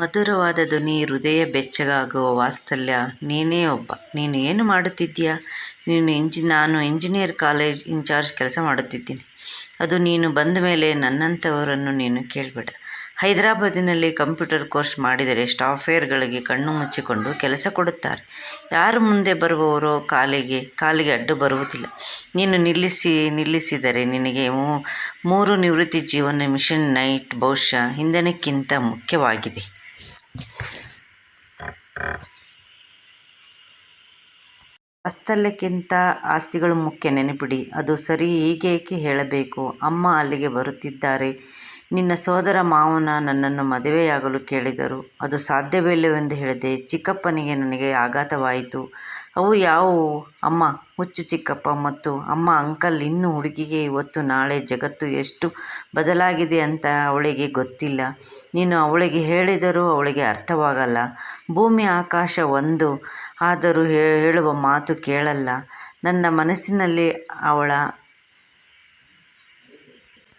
ಮಧುರವಾದ ಧ್ವನಿ ಹೃದಯ ಬೆಚ್ಚಗಾಗುವ ವಾತ್ಸಲ್ಯ. ನೀನೇ ಒಬ್ಬ. ನೀನು ಏನು ಮಾಡುತ್ತಿದ್ದೀಯಾ? ನೀನು ಇಂಜಿ, ನಾನು ಇಂಜಿನಿಯರ್ ಕಾಲೇಜ್ ಇನ್ಚಾರ್ಜ್ ಕೆಲಸ ಮಾಡುತ್ತಿದ್ದೀನಿ. ಅದು ನೀನು ಬಂದ ಮೇಲೆ ನನ್ನಂಥವರನ್ನು ನೀನು ಕೇಳಬೇಡ. ಹೈದರಾಬಾದಿನಲ್ಲಿ ಕಂಪ್ಯೂಟರ್ ಕೋರ್ಸ್ ಮಾಡಿದರೆ ಸಾಫ್ಟ್ವೇರ್ಗಳಿಗೆ ಕಣ್ಣು ಮುಚ್ಚಿಕೊಂಡು ಕೆಲಸ ಕೊಡುತ್ತಾರೆ. ಯಾರು ಮುಂದೆ ಬರುವವರೋ ಕಾಲಿಗೆ ಕಾಲಿಗೆ ಅಡ್ಡು ಬರುವುದಿಲ್ಲ. ನೀನು ನಿಲ್ಲಿಸಿ, ನಿಲ್ಲಿಸಿದರೆ ನಿನಗೆ ಮೂರು ನಿವೃತ್ತಿ ಜೀವನ ಮಿಷನ್ ನೈಟ್ ಬಹುಶಃ ಹಿಂದನಕ್ಕಿಂತ ಮುಖ್ಯವಾಗಿದೆ. ವಾತ್ಸಲ್ಯಕ್ಕಿಂತ ಆಸ್ತಿಗಳು ಮುಖ್ಯ ನೆನಪಿಡಿ. ಅದು ಸರಿ ಹೀಗೇಕೆ ಹೇಳಬೇಕು? ಅಮ್ಮ ಅಲ್ಲಿಗೆ ಬರುತ್ತಿದ್ದಾರೆ. ನಿನ್ನ ಸೋದರ ಮಾವನ ನನ್ನನ್ನು ಮದುವೆಯಾಗಲು ಕೇಳಿದರು. ಅದು ಸಾಧ್ಯವಿಲ್ಲವೆಂದು ಹೇಳಿದೆ. ಚಿಕ್ಕಪ್ಪನಿಗೆ ನನಗೆ ಆಘಾತವಾಯಿತು. ಅವು ಯಾವುವು? ಅಮ್ಮ, ಹುಚ್ಚು ಚಿಕ್ಕಪ್ಪ ಮತ್ತು ಅಮ್ಮ ಅಂಕಲ್ ಇನ್ನು ಹುಡುಗಿಗೆ ಇವತ್ತು ನಾಳೆ ಜಗತ್ತು ಎಷ್ಟು ಬದಲಾಗಿದೆ ಅಂತ ಅವಳಿಗೆ ಗೊತ್ತಿಲ್ಲ. ನೀನು ಅವಳಿಗೆ ಹೇಳಿದರೂ ಅವಳಿಗೆ ಅರ್ಥವಾಗಲ್ಲ. ಭೂಮಿ, ಆಕಾಶ ಒಂದು. ಆದರೂ ಹೇಳುವ ಮಾತು ಕೇಳಲ್ಲ. ನನ್ನ ಮನಸ್ಸಿನಲ್ಲಿ ಅವಳ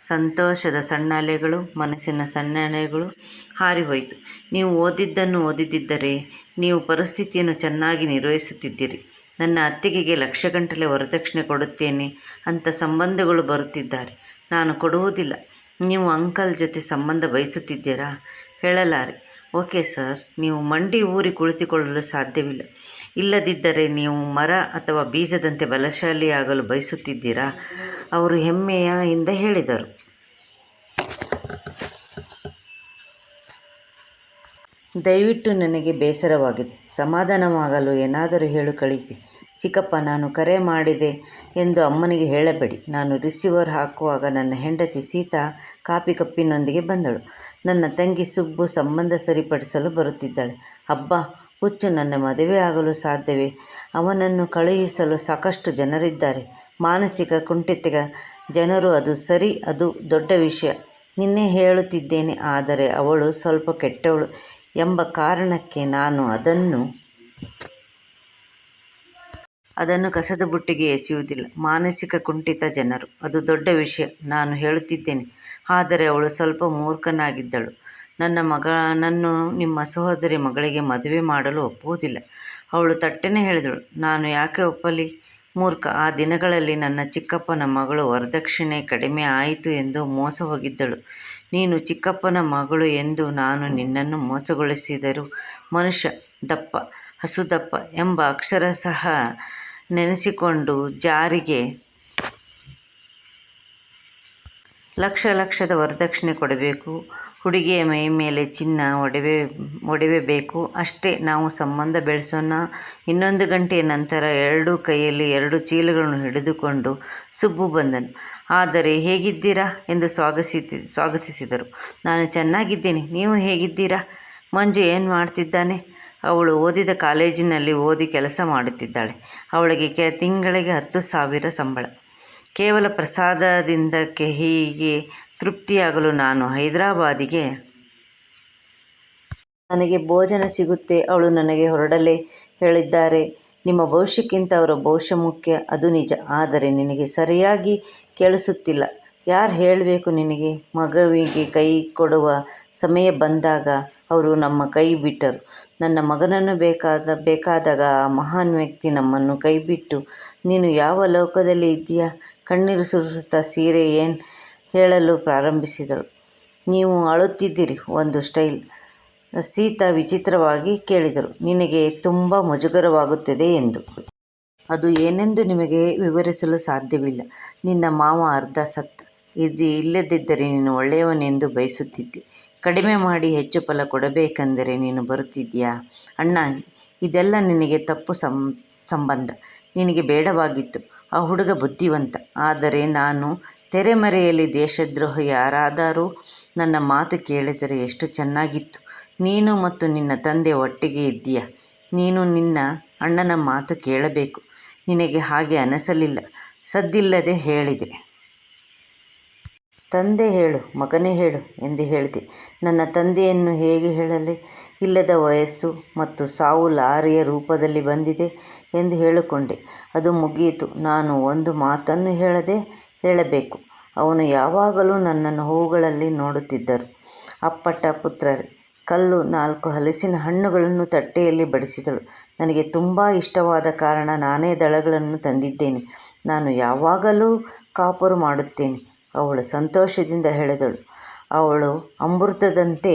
ಸಂತೋಷದ ಸಣ್ಣ ಅಲೆಗಳು ಮನಸ್ಸಿನ ಸಣ್ಣ ಅಲೆಗಳು ಹಾರಿಹೋಯಿತು. ನೀವು ಓದಿದ್ದನ್ನು ಓದಿದ್ದರೆ ನೀವು ಪರಿಸ್ಥಿತಿಯನ್ನು ಚೆನ್ನಾಗಿ ನಿರ್ವಹಿಸುತ್ತಿದ್ದೀರಿ. ನನ್ನ ಅತ್ತಿಗೆಗೆ ಲಕ್ಷಗಟ್ಟಲೆ ವರದಕ್ಷಿಣೆ ಕೊಡುತ್ತೇನೆ ಅಂತ ಸಂಬಂಧಗಳು ಬರುತ್ತಿದ್ದಾರೆ. ನಾನು ಕೊಡುವುದಿಲ್ಲ. ನೀವು ಅಂಕಲ್ ಜೊತೆ ಸಂಬಂಧ ಬಯಸುತ್ತಿದ್ದೀರಾ? ಹೇಳಲಾರೆ. ಓಕೆ ಸರ್, ನೀವು ಮಂಡಿ ಊರಿ ಕುಳಿತುಕೊಳ್ಳಲು ಸಾಧ್ಯವಿಲ್ಲ. ಇಲ್ಲದಿದ್ದರೆ ನೀವು ಮರ ಅಥವಾ ಬೀಜದಂತೆ ಬಲಶಾಲಿಯಾಗಲು ಬಯಸುತ್ತಿದ್ದೀರಾ? ಅವರು ಹೆಮ್ಮೆಯಿಂದ ಹೇಳಿದರು. ದಯವಿಟ್ಟು ನನಗೆ ಬೇಸರವಾಗಿದೆ. ಸಮಾಧಾನವಾಗಲು ಏನಾದರೂ ಹೇಳು ಕಳಿಸಿ. ಚಿಕ್ಕಪ್ಪ, ನಾನು ಕರೆ ಮಾಡಿದೆ ಎಂದು ಅಮ್ಮನಿಗೆ ಹೇಳಬೇಡಿ. ನಾನು ರಿಸೀವರ್ ಹಾಕುವಾಗ ನನ್ನ ಹೆಂಡತಿ ಸೀತಾ ಕಾಪಿ ಕಪ್ಪಿನೊಂದಿಗೆ ಬಂದಳು. ನನ್ನ ತಂಗಿ ಸುಬ್ಬು ಸಂಬಂಧ ಸರಿಪಡಿಸಲು ಬರುತ್ತಿದ್ದಾಳೆ. ಹಬ್ಬ ಹುಚ್ಚು ನನ್ನ ಮದುವೆ ಆಗಲು ಸಾಧ್ಯವೇ? ಅವನನ್ನು ಕಳುಹಿಸಲು ಸಾಕಷ್ಟು ಜನರಿದ್ದಾರೆ. ಮಾನಸಿಕ ಕುಂಠಿತಗ ಜನರು ಅದು ಸರಿ, ಅದು ದೊಡ್ಡ ವಿಷಯ. ನಿನ್ನೆ ಹೇಳುತ್ತಿದ್ದೇನೆ, ಆದರೆ ಅವಳು ಸ್ವಲ್ಪ ಕೆಟ್ಟವಳು ಎಂಬ ಕಾರಣಕ್ಕೆ ನಾನು ಅದನ್ನು ಅದನ್ನು ಕಸದ ಬುಟ್ಟಿಗೆ ಎಸೆಯುವುದಿಲ್ಲ. ಮಾನಸಿಕ ಕುಂಠಿತ ಜನರು, ಅದು ದೊಡ್ಡ ವಿಷಯ. ನಾನು ಹೇಳುತ್ತಿದ್ದೇನೆ ಆದರೆ ಅವಳು ಸ್ವಲ್ಪ ಮೂರ್ಖನಾಗಿದ್ದಳು. ನನ್ನ ಮಗನನ್ನು ನಿಮ್ಮ ಸಹೋದರಿ ಮಗಳಿಗೆ ಮದುವೆ ಮಾಡಲು ಒಪ್ಪುವುದಿಲ್ಲ. ಅವಳು ತಟ್ಟನೆ ಹೇಳಿದಳು, ನಾನು ಯಾಕೆ ಒಪ್ಪಲಿ? ಮೂರ್ಖ, ಆ ದಿನಗಳಲ್ಲಿ ನನ್ನ ಚಿಕ್ಕಪ್ಪನ ಮಗಳು ವರದಕ್ಷಿಣೆ ಕಡಿಮೆ ಆಯಿತು ಎಂದು ಮೋಸ ಹೋಗಿದ್ದಳು ನೀನು ಚಿಕ್ಕಪ್ಪನ ಮಗಳು ಎಂದು ನಾನು ನಿನ್ನನ್ನು ಮೋಸಗೊಳಿಸಿದರು ಮನುಷ್ಯ ದಪ್ಪ ಹಸುದಪ್ಪ ಎಂಬ ಅಕ್ಷರ ಸಹ ನೆನೆಸಿಕೊಂಡು ಜಾರಿಗೆ ಲಕ್ಷ ಲಕ್ಷದ ವರದಕ್ಷಿಣೆ ಕೊಡಬೇಕು. ಹುಡುಗಿಯ ಮೈ ಮೇಲೆ ಚಿನ್ನ ಒಡವೆ ಒಡವೆ ಬೇಕು. ಅಷ್ಟೇ ನಾವು ಸಂಬಂಧ ಬೆಳೆಸೋಣ. ಇನ್ನೊಂದು ಗಂಟೆಯ ನಂತರ ಎರಡೂ ಕೈಯಲ್ಲಿ ಎರಡು ಚೀಲಗಳನ್ನು ಹಿಡಿದುಕೊಂಡು ಸುಬ್ಬು ಬಂದನು. ಆದರೆ ಹೇಗಿದ್ದೀರಾ? ಎಂದು ಸ್ವಾಗತಿಸಿ ಸ್ವಾಗತಿಸಿದರು. ನಾನು ಚೆನ್ನಾಗಿದ್ದೀನಿ. ನೀವು ಹೇಗಿದ್ದೀರಾ? ಮಂಜು ಏನು ಮಾಡ್ತಿದ್ದಾನೆ? ಅವಳು ಓದಿದ ಕಾಲೇಜಿನಲ್ಲಿ ಓದಿ ಕೆಲಸ ಮಾಡುತ್ತಿದ್ದಾಳೆ. ಅವಳಿಗೆ ಕೆ, ತಿಂಗಳಿಗೆ ಹತ್ತು ಸಾವಿರ ಸಂಬಳ. ಕೇವಲ ಪ್ರಸಾದದಿಂದ ಹೀಗೆ ತೃಪ್ತಿಯಾಗಲು ನಾನು ಹೈದರಾಬಾದಿಗೆ. ನನಗೆ ಭೋಜನ ಸಿಗುತ್ತೆ, ಅವಳು ನನಗೆ ಹೊರಡಲೇ ಹೇಳಿದ್ದಾರೆ. ನಿಮ್ಮ ಭವಿಷ್ಯಕ್ಕಿಂತ ಅವರ ಭವಿಷ್ಯ ಮುಖ್ಯ, ಅದು ನಿಜ. ಆದರೆ ನಿನಗೆ ಸರಿಯಾಗಿ ಕೇಳಿಸುತ್ತಿಲ್ಲ. ಯಾರು ಹೇಳಬೇಕು ನಿನಗೆ? ಮಗುವಿಗೆ ಕೈ ಕೊಡುವ ಸಮಯ ಬಂದಾಗ ಅವರು ನಮ್ಮ ಕೈ ಬಿಟ್ಟರು. ನನ್ನ ಮಗನನ್ನು ಬೇಕಾದ, ಬೇಕಾದಾಗ ಆ ಮಹಾನ್ ವ್ಯಕ್ತಿ ನಮ್ಮನ್ನು ಕೈಬಿಟ್ಟು ನೀನು ಯಾವ ಲೋಕದಲ್ಲಿ ಇದ್ದೀಯಾ? ಕಣ್ಣೀರು ಸುರಿಸುತ್ತಾ ಸೀರೆ ಏನು ಹೇಳಲು ಪ್ರಾರಂಭಿಸಿದಳು. ನೀವು ಅಳುತ್ತಿದ್ದೀರಿ ಒಂದು ಸ್ಟೈಲ್. ಸೀತಾ ವಿಚಿತ್ರವಾಗಿ ಕೇಳಿದರು ನಿನಗೆ ತುಂಬ ಮುಜುಗರವಾಗುತ್ತದೆ ಎಂದು. ಅದು ಏನೆಂದು ನಿಮಗೆ ವಿವರಿಸಲು ಸಾಧ್ಯವಿಲ್ಲ. ನಿನ್ನ ಮಾವ ಅರ್ಧ ಸತ್ತ ಇದು ಇಲ್ಲದಿದ್ದರೆ ನೀನು ಒಳ್ಳೆಯವನೆಂದು ಬಯಸುತ್ತಿದ್ದೆ. ಕಡಿಮೆ ಮಾಡಿ ಹೆಚ್ಚು ಫಲ ಕೊಡಬೇಕೆಂದರೆ ನೀನು ಬರುತ್ತಿದ್ದೀಯಾ? ಅಣ್ಣ, ಇದೆಲ್ಲ ನಿನಗೆ ತಪ್ಪು ಸಂಬಂಧ. ನಿನಗೆ ಬೇಡವಾಗಿತ್ತು. ಆ ಹುಡುಗ ಬುದ್ಧಿವಂತ. ಆದರೆ ನಾನು ತೆರೆಮರೆಯಲ್ಲಿ ದೇಶದ್ರೋಹ ಯಾರಾದರೂ ನನ್ನ ಮಾತು ಕೇಳಿದರೆ ಎಷ್ಟು ಚೆನ್ನಾಗಿತ್ತು. ನೀನು ಮತ್ತು ನಿನ್ನ ತಂದೆ ಒಟ್ಟಿಗೆ ಇದ್ದೀಯ? ನೀನು ನಿನ್ನ ಅಣ್ಣನ ಮಾತು ಕೇಳಬೇಕು. ನಿನಗೆ ಹಾಗೆ ಅನಿಸಲಿಲ್ಲ. ಸದ್ದಿಲ್ಲದೆ ಹೇಳಿದೆ. ತಂದೆ ಹೇಳು, ಮಗನೇ ಹೇಳು ಎಂದು ಹೇಳಿದೆ. ನನ್ನ ತಂದೆಯನ್ನು ಹೇಗೆ ಹೇಳಲಿ? ಇಲ್ಲದ ವಯಸ್ಸು ಮತ್ತು ಸಾವು ಲಾರಿಯ ರೂಪದಲ್ಲಿ ಬಂದಿದೆ ಎಂದು ಹೇಳಿಕೊಂಡೆ. ಅದು ಮುಗಿಯಿತು. ನಾನು ಒಂದು ಮಾತನ್ನು ಹೇಳದೆ ಹೇಳಬೇಕು. ಅವನು ಯಾವಾಗಲೂ ನನ್ನನ್ನು ಹೂವುಗಳಲ್ಲಿ ನೋಡುತ್ತಿದ್ದರು. ಅಪ್ಪಟ ಪುತ್ರರೇ, ಕಲ್ಲು ನಾಲ್ಕು ಹಲಸಿನ ಹಣ್ಣುಗಳನ್ನು ತಟ್ಟೆಯಲ್ಲಿ ಬಡಿಸಿದಳು. ನನಗೆ ತುಂಬ ಇಷ್ಟವಾದ ಕಾರಣ ನಾನೇ ದಳಗಳನ್ನು ತಂದಿದ್ದೇನೆ. ನಾನು ಯಾವಾಗಲೂ ಕಾಪರು ಮಾಡುತ್ತೇನೆ, ಅವಳು ಸಂತೋಷದಿಂದ ಹೇಳಿದಳು. ಅವಳು ಅಮೃತದಂತೆ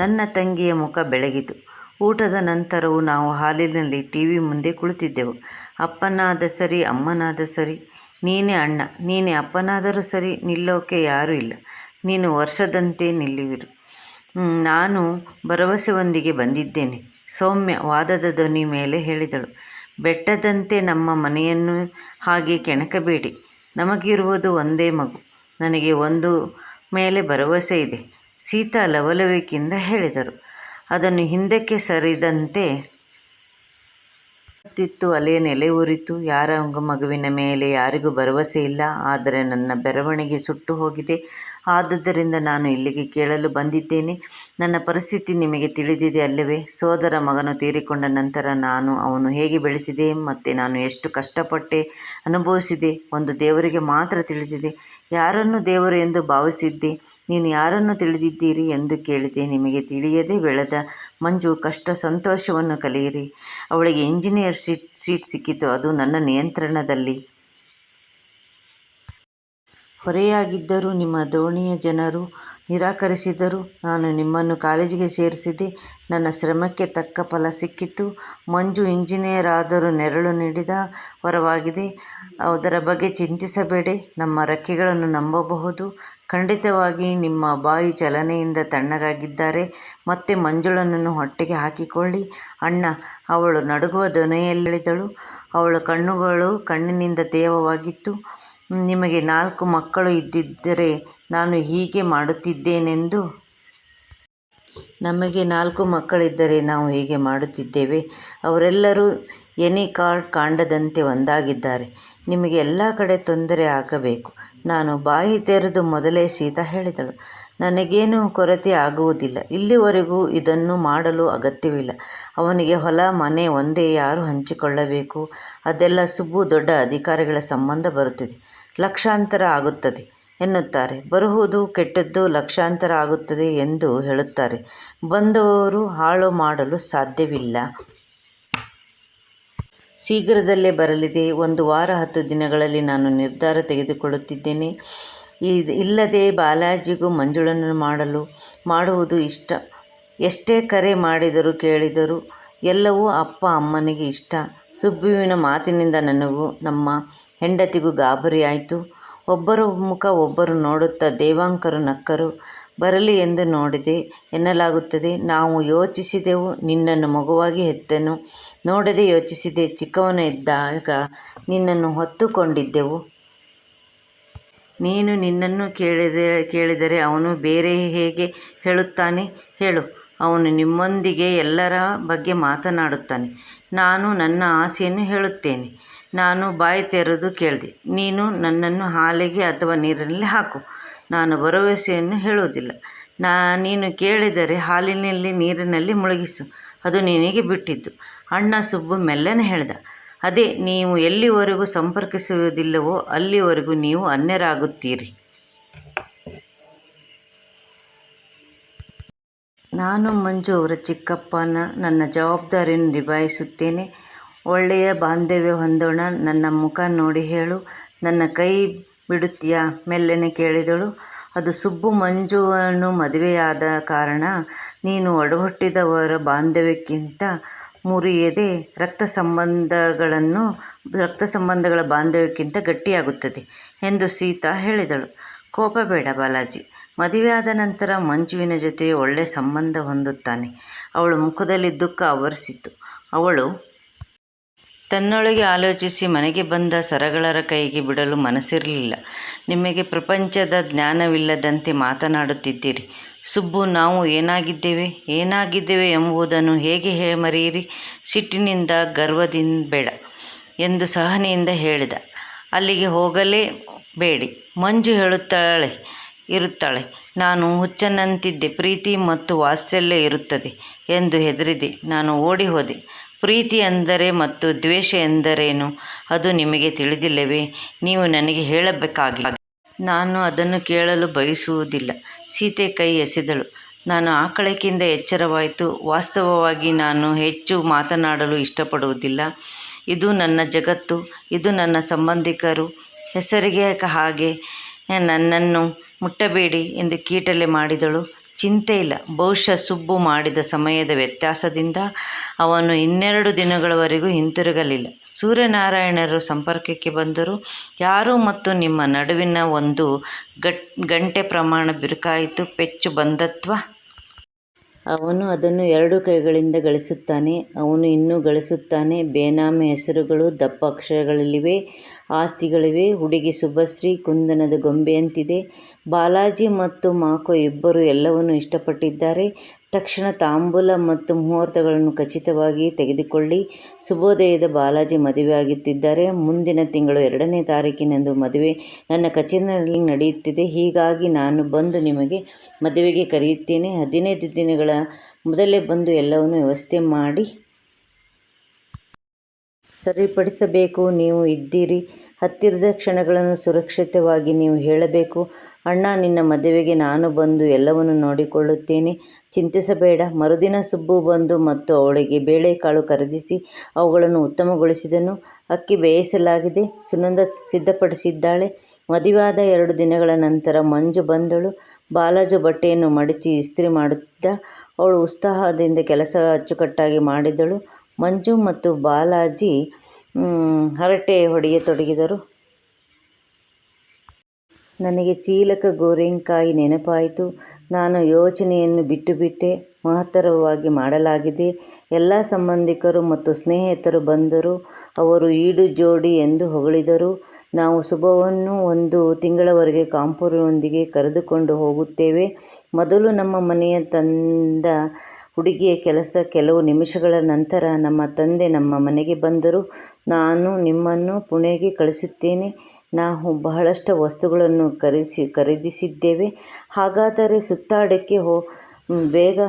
ನನ್ನ ತಂಗಿಯ ಮುಖ ಬೆಳಗಿತು. ಊಟದ ನಂತರವೂ ನಾವು ಹಾಲಿನಲ್ಲಿ ಟಿ ವಿ ಮುಂದೆ ಕುಳಿತಿದ್ದೆವು. ಅಪ್ಪನಾದ ಸರಿ, ಅಮ್ಮನಾದ ಸರಿ. ನೀನೇ ಅಣ್ಣ, ನೀನೇ ಅಪ್ಪನಾದರೂ ಸರಿ, ನಿಲ್ಲೋಕೆ ಯಾರೂ ಇಲ್ಲ. ನೀನು ವರ್ಷದಂತೆ ನಿಲ್ಲುವಿರು. ನಾನು ಭರವಸೆಯೊಂದಿಗೆ ಬಂದಿದ್ದೇನೆ. ಸೌಮ್ಯ ವಾದದ ಧ್ವನಿ ಮೇಲೆ ಹೇಳಿದಳು. ಬೆಟ್ಟದಂತೆ ನಮ್ಮ ಮನೆಯನ್ನು ಹಾಗೆ ಕೆಣಕಬೇಡಿ. ನಮಗಿರುವುದು ಒಂದೇ ಮಗು. ನನಗೆ ಒಂದು ಮೇಲೆ ಭರವಸೆ ಇದೆ. ಸೀತಾ ಲವಲವಿಕೆಯಿಂದ ಹೇಳಿದರು. ಅದನ್ನು ಹಿಂದಕ್ಕೆ ಸರಿದಂತೆ ತಿತ್ತು ಅಲೆಯ ನೆಲೆ ಉರಿತು. ಯಾರ ಮಗುವಿನ ಮೇಲೆ ಯಾರಿಗೂ ಭರವಸೆ ಇಲ್ಲ. ಆದರೆ ನನ್ನ ಬೆರವಣಿಗೆ ಸುಟ್ಟು ಹೋಗಿದೆ. ಆದುದರಿಂದ ನಾನು ಇಲ್ಲಿಗೆ ಕೇಳಲು ಬಂದಿದ್ದೇನೆ. ನನ್ನ ಪರಿಸ್ಥಿತಿ ನಿಮಗೆ ತಿಳಿದಿದೆ ಅಲ್ಲವೇ? ಸೋದರ ಮಗನು ತೀರಿಕೊಂಡ ನಂತರ ನಾನು ಅವನು ಹೇಗೆ ಬೆಳೆಸಿದೆ? ಮತ್ತು ನಾನು ಎಷ್ಟು ಕಷ್ಟಪಟ್ಟೆ ಅನುಭವಿಸಿದೆ? ಒಂದು ದೇವರಿಗೆ ಮಾತ್ರ ತಿಳಿದಿದೆ. ಯಾರನ್ನು ದೇವರು ಎಂದು ಭಾವಿಸಿದ್ದೆ? ನೀನು ಯಾರನ್ನು ತಿಳಿದಿದ್ದೀರಿ ಎಂದು ಕೇಳಿದೆ. ನಿಮಗೆ ತಿಳಿಯದೆ ಬೆಳೆದ ಮಂಜು, ಕಷ್ಟ ಸಂತೋಷವನ್ನು ಕಲಿಯಿರಿ. ಅವಳಿಗೆ ಇಂಜಿನಿಯರ್ ಸೀಟ್ ಸೀಟ್ ಸಿಕ್ಕಿತು. ಅದು ನನ್ನ ನಿಯಂತ್ರಣದಲ್ಲಿ. ಹೊರೆಯಾಗಿದ್ದರೂ ನಿಮ್ಮ ದೋಣಿಯ ಜನರು ನಿರಾಕರಿಸಿದರು. ನಾನು ನಿಮ್ಮನ್ನು ಕಾಲೇಜಿಗೆ ಸೇರಿಸಿದೆ. ನನ್ನ ಶ್ರಮಕ್ಕೆ ತಕ್ಕ ಫಲ ಸಿಕ್ಕಿತು. ಮಂಜು ಇಂಜಿನಿಯರ್ ಆದರೂ ನೆರಳು ನೀಡಿದ ವರವಾಗಿದೆ. ಅದರ ಬಗ್ಗೆ ಚಿಂತಿಸಬೇಡಿ. ನಮ್ಮ ರೆಕ್ಕೆಗಳನ್ನು ನಂಬಬಹುದು. ಖಂಡಿತವಾಗಿ ನಿಮ್ಮ ಬಾಯಿ ಚಲನೆಯಿಂದ ತಣ್ಣಗಾಗಿದ್ದಾರೆ. ಮತ್ತೆ ಮಂಜುಳನನ್ನು ಹೊಟ್ಟೆಗೆ ಹಾಕಿಕೊಳ್ಳಿ. ಅಣ್ಣ, ಅವಳು ನಡುಗುವ ಧ್ವನಿಯಲ್ಲಿಳಿದಳು ಅವಳ ಕಣ್ಣುಗಳು ಕಣ್ಣಿನಿಂದ ತೇವವಾಗಿತ್ತು. ನಿಮಗೆ ನಾಲ್ಕು ಮಕ್ಕಳು ಇದ್ದಿದ್ದರೆ ನಾನು ಹೀಗೆ ಮಾಡುತ್ತಿದ್ದೇನೆಂದು? ನಮಗೆ ನಾಲ್ಕು ಮಕ್ಕಳಿದ್ದರೆ ನಾವು ಹೀಗೆ ಮಾಡುತ್ತಿದ್ದೇವೆ? ಅವರೆಲ್ಲರೂ ಎನಿ ಕಾರ್ಡ್ ಕಾಂಡದಂತೆ ಒಂದಾಗಿದ್ದಾರೆ. ನಿಮಗೆ ಎಲ್ಲ ಕಡೆ ತೊಂದರೆ ಆಗಬೇಕು. ನಾನು ಬಾಯಿ ತೆರೆದು ಮೊದಲೇ ಸೀತಾ ಹೇಳಿದಳು. ನನಗೇನು ಕೊರತೆ ಆಗುವುದಿಲ್ಲ. ಇಲ್ಲಿವರೆಗೂ ಇದನ್ನು ಮಾಡಲು ಅಗತ್ಯವಿಲ್ಲ. ಅವನಿಗೆ ಹೊಲ, ಮನೆ ಒಂದೇ ಯಾರು ಹಂಚಿಕೊಳ್ಳಬೇಕು? ಅದೆಲ್ಲ ಸುಬ್ಬು ದೊಡ್ಡ ಅಧಿಕಾರಿಗಳ ಸಂಬಂಧ ಬರುತ್ತದೆ. ಲಕ್ಷಾಂತರ ಆಗುತ್ತದೆ ಎನ್ನುತ್ತಾರೆ. ಬರುವುದು ಕೆಟ್ಟದ್ದು ಲಕ್ಷಾಂತರ ಆಗುತ್ತದೆ ಎಂದು ಹೇಳುತ್ತಾರೆ. ಬಂದವರು ಹಾಳು ಮಾಡಲು ಸಾಧ್ಯವಿಲ್ಲ. ಶೀಘ್ರದಲ್ಲೇ ಬರಲಿದೆ. ಒಂದು ವಾರ ಹತ್ತು ದಿನಗಳಲ್ಲಿ ನಾನು ನಿರ್ಧಾರ ತೆಗೆದುಕೊಳ್ಳುತ್ತಿದ್ದೇನೆ. ಇಲ್ಲದೆ ಬಾಲಾಜಿಗೂ ಮಂಜುಳನ್ನು ಮಾಡಲು, ಮಾಡುವುದು ಇಷ್ಟ. ಎಷ್ಟೇ ಕರೆ ಮಾಡಿದರೂ ಕೇಳಿದರೂ ಎಲ್ಲವೂ ಅಪ್ಪ ಅಮ್ಮನಿಗೆ ಇಷ್ಟ. ಸುಬ್ಬುವಿನ ಮಾತಿನಿಂದ ನನಗೂ, ನಮ್ಮ ಹೆಂಡತಿಗೂ ಗಾಬರಿಯಾಯಿತು. ಒಬ್ಬರ ಮುಖ ಒಬ್ಬರು ನೋಡುತ್ತಾ ದೇವಾಂಕರು ನಕ್ಕರು, ಬರಲಿ ಎಂದು ನೋಡಿದೆ ಎನ್ನಲಾಗುತ್ತದೆ. ನಾವು ಯೋಚಿಸಿದೆವು, ನಿನ್ನನ್ನು ಮಗುವಾಗಿ ಹೆತ್ತೆನು? ನೋಡದೆ ಯೋಚಿಸಿದೆ, ಚಿಕ್ಕವನು ಇದ್ದಾಗ ನಿನ್ನನ್ನು ಹೊತ್ತುಕೊಂಡಿದ್ದೆವು. ನೀನು ನಿನ್ನನ್ನು ಕೇಳಿದೆ, ಕೇಳಿದರೆ ಅವನು ಬೇರೆ ಹೇಗೆ ಹೇಳುತ್ತಾನೆ ಹೇಳು. ಅವನು ನಿಮ್ಮೊಂದಿಗೆ ಎಲ್ಲರ ಬಗ್ಗೆ ಮಾತನಾಡುತ್ತಾನೆ. ನಾನು ನನ್ನ ಆಸೆಯನ್ನು ಹೇಳುತ್ತೇನೆ. ನಾನು ಬಾಯಿ ತೆರೆದು ಕೇಳಿದೆ. ನೀನು ನನ್ನನ್ನು ಹಾಲಿಗೆ ಅಥವಾ ನೀರಿನಲ್ಲಿ ಹಾಕು. ನಾನು ಭರವಸೆಯನ್ನು ಹೇಳುವುದಿಲ್ಲ. ನಾ, ನೀನು ಕೇಳಿದರೆ ಹಾಲಿನಲ್ಲಿ ನೀರಿನಲ್ಲಿ ಮುಳುಗಿಸು. ಅದು ನಿನಗೆ ಬಿಟ್ಟಿದ್ದು. ಅಣ್ಣ ಸುಬ್ಬು ಮೆಲ್ಲನೆ ಹೇಳಿದ. ಅದೇ, ನೀವು ಎಲ್ಲಿವರೆಗೂ ಸಂಪರ್ಕಿಸುವುದಿಲ್ಲವೋ ಅಲ್ಲಿವರೆಗೂ ನೀವು ಅನ್ಯರಾಗುತ್ತೀರಿ. ನಾನು ಮಂಜು ಅವರ ಚಿಕ್ಕಪ್ಪನ ನನ್ನ ಜವಾಬ್ದಾರಿಯನ್ನು ನಿಭಾಯಿಸುತ್ತೇನೆ. ಒಳ್ಳೆಯ ಬಾಂಧವ್ಯ ಹೊಂದೋಣ. ನನ್ನ ಮುಖ ನೋಡಿ ಹೇಳು. ನನ್ನ ಕೈ ಬಿಡುತ್ತೀಯಾ? ಮೆಲ್ಲನೆ ಕೇಳಿದಳು. ಅದು ಸುಬ್ಬು ಮಂಜುವನ್ನು ಮದುವೆಯಾದ ಕಾರಣ ನೀನು ಒಡಹುಟ್ಟಿದವರ ಬಾಂಧವ್ಯಕ್ಕಿಂತ ಮುರಿಯದೆ ರಕ್ತ ಸಂಬಂಧಗಳನ್ನು, ರಕ್ತ ಸಂಬಂಧಗಳ ಬಾಂಧವ್ಯಕ್ಕಿಂತ ಗಟ್ಟಿಯಾಗುತ್ತದೆ ಎಂದು ಸೀತಾ ಹೇಳಿದಳು. ಕೋಪ ಬೇಡ ಬಾಲಾಜಿ. ಮದುವೆಯಾದ ನಂತರ ಮಂಜುವಿನ ಜೊತೆ ಒಳ್ಳೆ ಸಂಬಂಧ ಹೊಂದುತ್ತಾನೆ. ಅವಳು ಮುಖದಲ್ಲಿ ದುಃಖ ಆವರಿಸಿತು. ಅವಳು ತನ್ನೊಳಗೆ ಆಲೋಚಿಸಿ ಮನೆಗೆ ಬಂದ ಸರಗಳರ ಕೈಗೆ ಬಿಡಲು ಮನಸ್ಸಿರಲಿಲ್ಲ. ನಿಮಗೆ ಪ್ರಪಂಚದ ಜ್ಞಾನವಿಲ್ಲದಂತೆ ಮಾತನಾಡುತ್ತಿದ್ದೀರಿ. ಸುಬ್ಬು, ನಾವು ಏನಾಗಿದ್ದೇವೆ? ಏನಾಗಿದ್ದೇವೆ ಎಂಬುದನ್ನು ಹೇಗೆ ಹೇಳಿ ಮರೆಯಿರಿ? ಸಿಟ್ಟಿನಿಂದ ಗರ್ವದಿಂದ ಬೇಡ ಎಂದು ಸಹನೆಯಿಂದ ಹೇಳಿದ. ಅಲ್ಲಿಗೆ ಹೋಗಲೇ ಬೇಡಿ. ಮಂಜು ಹೇಳುತ್ತಾಳೆ, ಇರುತ್ತಾಳೆ. ನಾನು ಹುಚ್ಚನಂತಿದ್ದೆ. ಪ್ರೀತಿ ಮತ್ತು ವಾತ್ಸಲ್ಯ ಇರುತ್ತದೆ ಎಂದು ಹೆದರಿದೆ. ನಾನು ಓಡಿ ಹೋದೆ. ಪ್ರೀತಿ ಅಂದರೆ ಮತ್ತು ದ್ವೇಷ ಎಂದರೇನು? ಅದು ನಿಮಗೆ ತಿಳಿದಿಲ್ಲವೇ? ನೀವು ನನಗೆ ಹೇಳಬೇಕಾಗಿ ನಾನು ಅದನ್ನು ಕೇಳಲು ಬಯಸುವುದಿಲ್ಲ. ಸೀತೆ ಕೈ ಎಸೆದಳು. ನಾನು ಆಕಳಕ್ಕಿಂತ ಎಚ್ಚರವಾಯಿತು. ವಾಸ್ತವವಾಗಿ ನಾನು ಹೆಚ್ಚು ಮಾತನಾಡಲು ಇಷ್ಟಪಡುವುದಿಲ್ಲ. ಇದು ನನ್ನ ಜಗತ್ತು. ಇದು ನನ್ನ ಸಂಬಂಧಿಕರು. ಹೆಸರಿಗೆ ಹಾಗೆ ನನ್ನನ್ನು ಮುಟ್ಟಬೇಡಿ ಎಂದು ಕೀಟಲೆ ಮಾಡಿದಳು. ಚಿಂತೆ ಇಲ್ಲ. ಬಹುಶಃ ಸುಬ್ಬು ಮಾಡಿದ ಸಮಯದ ವ್ಯತ್ಯಾಸದಿಂದ ಅವನು ಇನ್ನೆರಡು ದಿನಗಳವರೆಗೂ ಹಿಂತಿರುಗಲಿಲ್ಲ. ಸೂರ್ಯನಾರಾಯಣರು ಸಂಪರ್ಕಕ್ಕೆ ಬಂದರು. ಯಾರು ಮತ್ತು ನಿಮ್ಮ ನಡುವಿನ ಒಂದು ಗಟ್, ಗಂಟೆ ಪ್ರಮಾಣ ಬಿರುಕಾಯಿತು. ಪೆಚ್ಚು ಬಂದತ್ವ? ಅವನು ಅದನ್ನು ಎರಡು ಕೈಗಳಿಂದ ಗಳಿಸುತ್ತಾನೆ. ಅವನು ಇನ್ನೂ ಗಳಿಸುತ್ತಾನೆ. ಬೇನಾಮಿ ಹೆಸರುಗಳು ದಪ್ಪ ಅಕ್ಷರಗಳಲ್ಲಿವೆ, ಆಸ್ತಿಗಳಿವೆ. ಹುಡುಗಿ ಶುಭಶ್ರೀ ಕುಂದನದ ಗೊಂಬೆಯಂತಿದೆ. ಬಾಲಾಜಿ ಮತ್ತು ಮಾಕೋ ಇಬ್ಬರು ಎಲ್ಲವನ್ನೂ ಇಷ್ಟಪಟ್ಟಿದ್ದಾರೆ. ತಕ್ಷಣ ತಾಂಬೂಲ ಮತ್ತು ಮುಹೂರ್ತಗಳನ್ನು ಖಚಿತವಾಗಿ ತೆಗೆದುಕೊಳ್ಳಿ. ಶುಭೋದಯದ ಬಾಲಾಜಿ ಮದುವೆಯಾಗುತ್ತಿದ್ದಾರೆ ಮುಂದಿನ ತಿಂಗಳು ಎರಡನೇ ತಾರೀಕಿನಂದು ಮದುವೆ. ನನ್ನ ಕಚೇರಿನಲ್ಲಿ ನಡೆಯುತ್ತಿದೆ. ಹೀಗಾಗಿ ನಾನು ಬಂದು ನಿಮಗೆ ಮದುವೆಗೆ ಕರೆಯುತ್ತೇನೆ. ಹದಿನೈದು ದಿನಗಳ ಮೊದಲೇ ಬಂದು ಎಲ್ಲವನ್ನು ವ್ಯವಸ್ಥೆ ಮಾಡಿ ಸರಿಪಡಿಸಬೇಕು. ನೀವು ಇದ್ದೀರಿ. ಹತ್ತಿರದ ಕ್ಷಣಗಳನ್ನು ಸುರಕ್ಷಿತವಾಗಿ ನೀವು ಹೇಳಬೇಕು. ಅಣ್ಣ, ನಿನ್ನ ಮದುವೆಗೆ ನಾನು ಬಂದು ಎಲ್ಲವನ್ನು ನೋಡಿಕೊಳ್ಳುತ್ತೇನೆ. ಚಿಂತಿಸಬೇಡ. ಮರುದಿನ ಸುಬ್ಬು ಬಂದು ಮತ್ತು ಅವಳಿಗೆ ಬೇಳೆಕಾಳು ಖರೀದಿಸಿ ಅವುಗಳನ್ನು ಉತ್ತಮಗೊಳಿಸಿದನು. ಅಕ್ಕಿ ಬೇಯಿಸಲಾಗಿದೆ. ಸುನಂದ ಸಿದ್ಧಪಡಿಸಿದ್ದಾಳೆ. ಮದುವೆಯಾದ ಎರಡು ದಿನಗಳ ನಂತರ ಮಂಜು ಬಂದಳು. ಬಾಲಾಜು ಬಟ್ಟೆಯನ್ನು ಮಡಚಿ ಇಸ್ತ್ರಿ ಮಾಡುತ್ತಿದ್ದ ಅವಳು ಉತ್ಸಾಹದಿಂದ ಕೆಲಸ ಅಚ್ಚುಕಟ್ಟಾಗಿ ಮಾಡಿದಳು. ಮಂಜು ಮತ್ತು ಬಾಲಾಜಿ ಹರಟೆ ಹೊಡೆಯತೊಡಗಿದರು ನನಗೆ ಚೀಲಕ ಗೋರೆಂಕಾಯಿ ನೆನಪಾಯಿತು. ನಾನು ಯೋಚನೆಯನ್ನು ಬಿಟ್ಟುಬಿಟ್ಟೆ ಮಹತ್ತರವಾಗಿ ಮಾಡಲಾಗಿದೆ. ಎಲ್ಲ ಸಂಬಂಧಿಕರು ಮತ್ತು ಸ್ನೇಹಿತರು ಬಂದರು. ಅವರು ಈಡು ಜೋಡಿ ಎಂದು ಹೊಗಳಿದರು. ನಾವು ಶುಭವನ್ನು ಒಂದು ತಿಂಗಳವರೆಗೆ ಕಾಂಪೂರಿನೊಂದಿಗೆ ಕರೆದುಕೊಂಡು ಹೋಗುತ್ತೇವೆ. ಮೊದಲು ನಮ್ಮ ಮನೆಯ ತಂದ ಹುಡುಗಿಯ ಕೆಲಸ ಕೆಲವು ನಿಮಿಷಗಳ ನಂತರ ನಮ್ಮ ತಂದೆ ನಮ್ಮ ಮನೆಗೆ ಬಂದರು. ನಾನು ನಿಮ್ಮನ್ನು ಪುಣೆಗೆ ಕಳಿಸುತ್ತೇನೆ. ನಾವು ಬಹಳಷ್ಟು ವಸ್ತುಗಳನ್ನು ಖರೀಸಿ ಖರೀದಿಸಿದ್ದೇವೆ. ಹಾಗಾದರೆ ಸುತ್ತಾಡಕ್ಕೆ ಹೋ ಬೇಗ.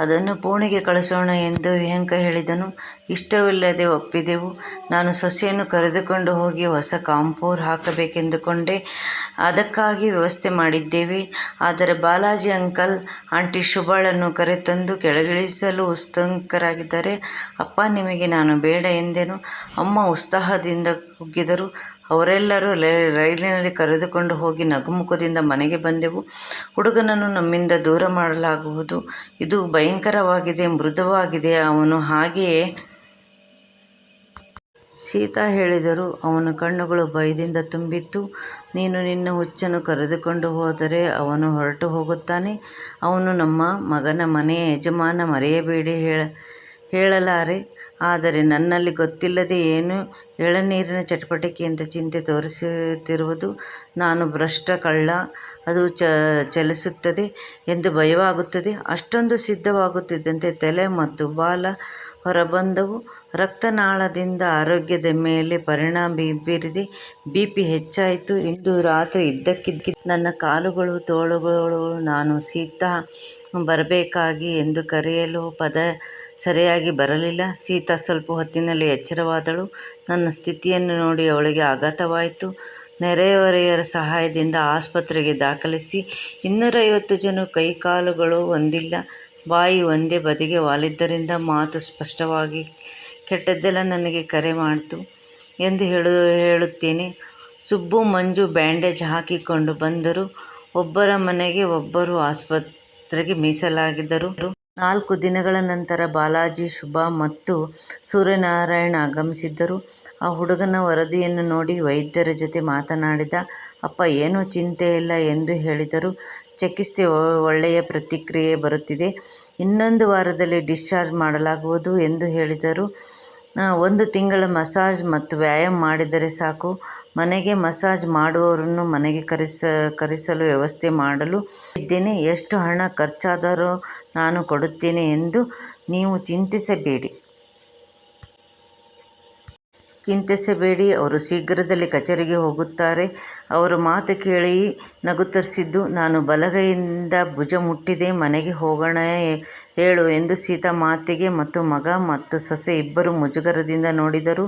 ಅದನ್ನು ಪುಣೆಗೆ ಕಳಿಸೋಣ ಎಂದು ವಿಹಂಕ ಹೇಳಿದನು. ಇಷ್ಟವಿಲ್ಲದೆ ಒಪ್ಪಿದೆವು. ನಾನು ಸೊಸೆಯನ್ನು ಕರೆದುಕೊಂಡು ಹೋಗಿ ಹೊಸ ಕಾಂಪೌರ್ ಹಾಕಬೇಕೆಂದುಕೊಂಡೆ. ಅದಕ್ಕಾಗಿ ವ್ಯವಸ್ಥೆ ಮಾಡಿದ್ದೇವೆ. ಆದರೆ ಬಾಲಾಜಿ ಅಂಕಲ್, ಆಂಟಿ ಶುಭಾಳನ್ನು ಕರೆತಂದು ಕೆಳಗಿಳಿಸಲು ಉತ್ಸುಕರಾಗಿದ್ದಾರೆ. ಅಪ್ಪ, ನಿಮಗೆ ನಾನು ಬೇಡ ಎಂದೆನು. ಅಮ್ಮ ಉತ್ಸಾಹದಿಂದ ಕುಗ್ಗಿದರು. ಅವರೆಲ್ಲರೂ ರೈಲಿನಲ್ಲಿ ಕರೆದುಕೊಂಡು ಹೋಗಿ ನಗುಮುಖದಿಂದ ಮನೆಗೆ ಬಂದೆವು. ಹುಡುಗನನ್ನು ನಮ್ಮಿಂದ ದೂರ ಮಾಡಲಾಗುವುದು. ಇದು ಭಯಂಕರವಾಗಿದೆ, ಮೃದುವಾಗಿದೆ. ಅವನು ಹಾಗೆಯೇ ಸೀತಾ ಹೇಳಿದರು. ಅವನ ಕಣ್ಣುಗಳು ಭಯದಿಂದ ತುಂಬಿತ್ತು. ನೀನು ನಿನ್ನ ಹುಚ್ಚನ್ನು ಕರೆದುಕೊಂಡು ಹೋದರೆ ಅವನು ಹೊರಟು ಹೋಗುತ್ತಾನೆ. ಅವನು ನಮ್ಮ ಮಗನ ಮನೆಯ ಯಜಮಾನ ಮರೆಯಬೇಡಿ ಹೇಳ, ಹೇಳಲಾರೆ. ಆದರೆ ನನ್ನಲ್ಲಿ ಗೊತ್ತಿಲ್ಲದೆ ಏನು ಎಳನೀರಿನ ಅಂತ ಚಿಂತೆ ತೋರಿಸುತ್ತಿರುವುದು? ನಾನು ಭ್ರಷ್ಟ ಕಳ್ಳ, ಅದು ಚ, ಚಲಿಸುತ್ತದೆ ಎಂದು ಭಯವಾಗುತ್ತದೆ. ಅಷ್ಟೊಂದು ಸಿದ್ಧವಾಗುತ್ತಿದ್ದಂತೆ ತಲೆ ಮತ್ತು ಬಾಲ ಹೊರಬಂದವು. ರಕ್ತನಾಳದಿಂದ ಆರೋಗ್ಯದ ಮೇಲೆ ಪರಿಣಾಮ ಬೀರಿದೆ. ಬಿ ಪಿ ಹೆಚ್ಚಾಯಿತು. ಇಂದು ರಾತ್ರಿ ಇದ್ದಕ್ಕಿದ್ದ ನನ್ನ ಕಾಲುಗಳು, ತೋಳುಗಳು ನಾನು ಸೀತಾ ಬರಬೇಕಾಗಿ ಎಂದು ಕರೆಯಲು ಪದ ಸರಿಯಾಗಿ ಬರಲಿಲ್ಲ. ಸೀತಾ ಸ್ವಲ್ಪ ಹೊತ್ತಿನಲ್ಲಿ ಎಚ್ಚರವಾದಳು. ನನ್ನ ಸ್ಥಿತಿಯನ್ನು ನೋಡಿ ಅವಳಿಗೆ ಆಘಾತವಾಯಿತು. ನೆರೆಹೊರೆಯರ ಸಹಾಯದಿಂದ ಆಸ್ಪತ್ರೆಗೆ ದಾಖಲಿಸಿ ಇನ್ನೂರೈವತ್ತು ಜನ ಕೈಕಾಲುಗಳು ಒಂದಿಲ್ಲ ಬಾಯಿ ಒಂದೇ ಬದಿಗೆ ವಾಲಿದ್ದರಿಂದ ಮಾತು ಸ್ಪಷ್ಟವಾಗಿ ಕೆಟ್ಟದ್ದೆಲ್ಲ ನನಗೆ ಕರೆ ಮಾಡಿತು ಎಂದು ಹೇಳು, ಹೇಳುತ್ತೇನೆ. ಸುಬ್ಬು, ಮಂಜು ಬ್ಯಾಂಡೇಜ್ ಹಾಕಿಕೊಂಡು ಬಂದರು. ಒಬ್ಬರ ಮನೆಗೆ ಒಬ್ಬರು ಆಸ್ಪತ್ರೆಗೆ ಮೀಸಲಾಗಿದ್ದರು. ನಾಲ್ಕು ದಿನಗಳ ನಂತರ ಬಾಲಾಜಿ, ಶುಭ ಮತ್ತು ಸೂರ್ಯನಾರಾಯಣ ಆಗಮಿಸಿದ್ದರು. ಆ ಹುಡುಗನ ವರದಿಯನ್ನು ನೋಡಿ ವೈದ್ಯರ ಜೊತೆ ಮಾತನಾಡಿದ, ಅಪ್ಪ, ಏನೂ ಚಿಂತೆ ಇಲ್ಲ ಎಂದು ಹೇಳಿದರು. ಚಿಕಿತ್ಸೆ ಒಳ್ಳೆಯ ಪ್ರತಿಕ್ರಿಯೆ ಬರುತ್ತಿದೆ. ಇನ್ನೊಂದು ವಾರದಲ್ಲಿ ಡಿಸ್ಚಾರ್ಜ್ ಮಾಡಲಾಗುವುದು ಎಂದು ಹೇಳಿದರು. ಒಂದು ತಿಂಗಳ ಮಸಾಜ್ ಮತ್ತು ವ್ಯಾಯಾಮ ಮಾಡಿದರೆ ಸಾಕು. ಮನೆಗೆ ಮಸಾಜ್ ಮಾಡುವವರನ್ನು ಮನೆಗೆ ಕರೆಸ, ಕರೆಸಲು ವ್ಯವಸ್ಥೆ ಮಾಡಲು ಇದ್ದೇನೆ. ಎಷ್ಟು ಹಣ ಖರ್ಚಾದರೂ ನಾನು ಕೊಡುತ್ತೇನೆ ಎಂದು ನೀವು ಚಿಂತಿಸಬೇಡಿ. ಚಿಂತಿಸಬೇಡಿ ಅವರು ಶೀಘ್ರದಲ್ಲಿ ಕಚೇರಿಗೆ ಹೋಗುತ್ತಾರೆ. ಅವರು ಮಾತು ಕೇಳಿ ನಗುತ್ತರಿಸಿದ್ದು, ನಾನು ಬಲಗೈಯಿಂದ ಭುಜ ಮುಟ್ಟಿದೆ, ಮನೆಗೆ ಹೋಗೋಣ ಹೇಳು ಎಂದು ಸೀತಾ ಮಾತಿಗೆ ಮತ್ತು ಮಗ ಮತ್ತು ಸೊಸೆ ಇಬ್ಬರು ಮುಜುಗರದಿಂದ ನೋಡಿದರು.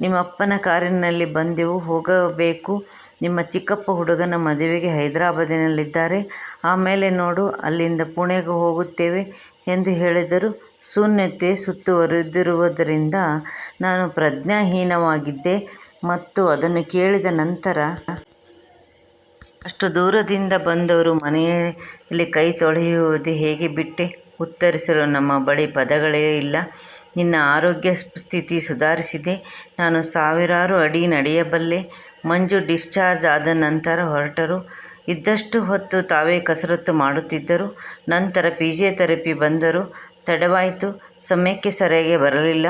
ನಿಮ್ಮಪ್ಪನ ಕಾರಿನಲ್ಲಿ ಬಂದೆವು, ಹೋಗಬೇಕು. ನಿಮ್ಮ ಚಿಕ್ಕಪ್ಪ ಹುಡುಗನ ಮದುವೆಗೆ ಹೈದರಾಬಾದಿನಲ್ಲಿದ್ದಾರೆ. ಆಮೇಲೆ ನೋಡು, ಅಲ್ಲಿಂದ ಪುಣೆಗೆ ಹೋಗುತ್ತೇವೆ ಎಂದು ಹೇಳಿದರು. ಶೂನ್ಯತೆ ಸುತ್ತುವರೆದಿರುವುದರಿಂದ ನಾನು ಪ್ರಜ್ಞಾಹೀನವಾಗಿದ್ದೆ ಮತ್ತು ಅದನ್ನು ಕೇಳಿದ ನಂತರ ಅಷ್ಟು ದೂರದಿಂದ ಬಂದವರು ಮನೆಯಲ್ಲಿ ಕೈ ತೊಳೆಯುವುದು ಹೇಗೆ ಬಿಟ್ಟೆ? ಉತ್ತರಿಸಲು ನಮ್ಮ ಬಳಿ ಪದಗಳೇ ಇಲ್ಲ. ನಿನ್ನ ಆರೋಗ್ಯ ಸ್ಥಿತಿ ಸುಧಾರಿಸಿದೆ. ನಾನು ಸಾವಿರಾರು ಅಡಿ ನಡೆಯಬಲ್ಲೆ. ಮಂಜು ಡಿಸ್ಚಾರ್ಜ್ ಆದ ನಂತರ ಹೊರಟರು. ಇದ್ದಷ್ಟು ಹೊತ್ತು ತಾವೇ ಕಸರತ್ತು ಮಾಡುತ್ತಿದ್ದರು. ನಂತರ ಫಿಸಿಯೋಥೆರಪಿ ಬಂದರು. ತಡವಾಯಿತು. ಸಮಯಕ್ಕೆ ಸರಿಯಾಗಿ ಬರಲಿಲ್ಲ.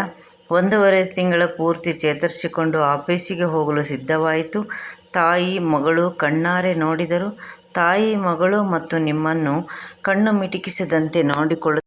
ಒಂದೂವರೆ ತಿಂಗಳ ಪೂರ್ತಿ ಚೇತರಿಸಿಕೊಂಡು ಆಫೀಸಿಗೆ ಹೋಗಲು ಸಿದ್ಧವಾಯಿತು. ತಾಯಿ, ಮಗಳು ಕಣ್ಣಾರೆ ನೋಡಿದರು. ತಾಯಿ, ಮಗಳು ಮತ್ತು ನಿಮ್ಮನ್ನು ಕಣ್ಣು ಮಿಟುಕಿಸದಂತೆ ನೋಡಿಕೊಳ್ಳು